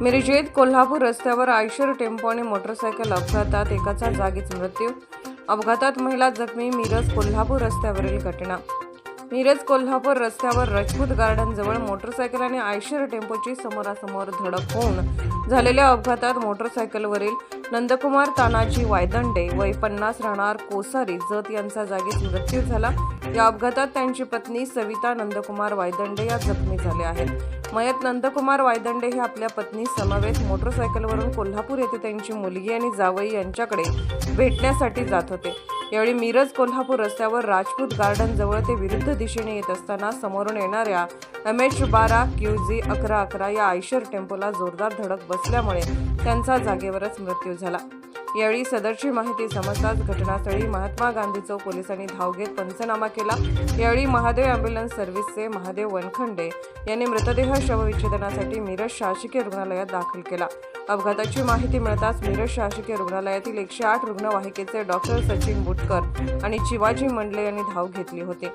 मिरजेत कोल्हापूर रस्त्यावर Eicher tempo आणि motorcycle अपघातात एकाचा जागीच मृत्यू. अपघातात महिला जखमी मिरज कोल्हापूर रस्त्यावरील घटना. मिरज कोल्हापूर रस्त्यावर राजपूत गार्डन जवळ मोटरसायकल आणि आयशर टेम्पोची समोरासमोर धडक होऊन झालेल्या अपघातात मोटरसायकलवरील नंदकुमार तानाजी वायदंडे वय पन्नास राहणार कोसारी जत यांचा जागीच मृत्यू झाला. या अपघातात त्यांची पत्नी सविता नंदकुमार वायदंडे या जखमी झाल्या आहेत. मयत नंदकुमार वायदंडे हे आपल्या पत्नी समवेत मोटरसायकलवरून कोल्हापूर येथे त्यांची मुलगी आणि जावई यांच्याकडे भेटण्यासाठी जात होते. यावेळी मिरज कोल्हापूर रस्त्यावर राजपूत गार्डन जवळ ते विरुद्ध दिशेने येत असताना समोरून येणाऱ्या एम एच बारा क्यू जी अकरा अकरा या आयशर टेम्पोला जोरदार धडक बसल्यामुळे त्यांचा जागेवरच मृत्यू झाला. यावेळी सदरची माहिती समजताच घटनास्थळी महात्मा गांधी चौक पोलिसांनी धाव घेत पंचनामा केला. यावेळी महादेव अँब्युलन्स सर्व्हिसचे महादेव वनखंडे यांनी मृतदेह शवविच्छेदनासाठी मिरज शासकीय रुग्णालयात दाखल केला. अपघाताची माहिती मिळताच मिरज शासकीय रुग्णालयातील एकशे आठ रुग्णवाहिकेचे डॉक्टर सचिन बुटकर आणि शिवाजी मंडले यांनी धाव घेतली होती.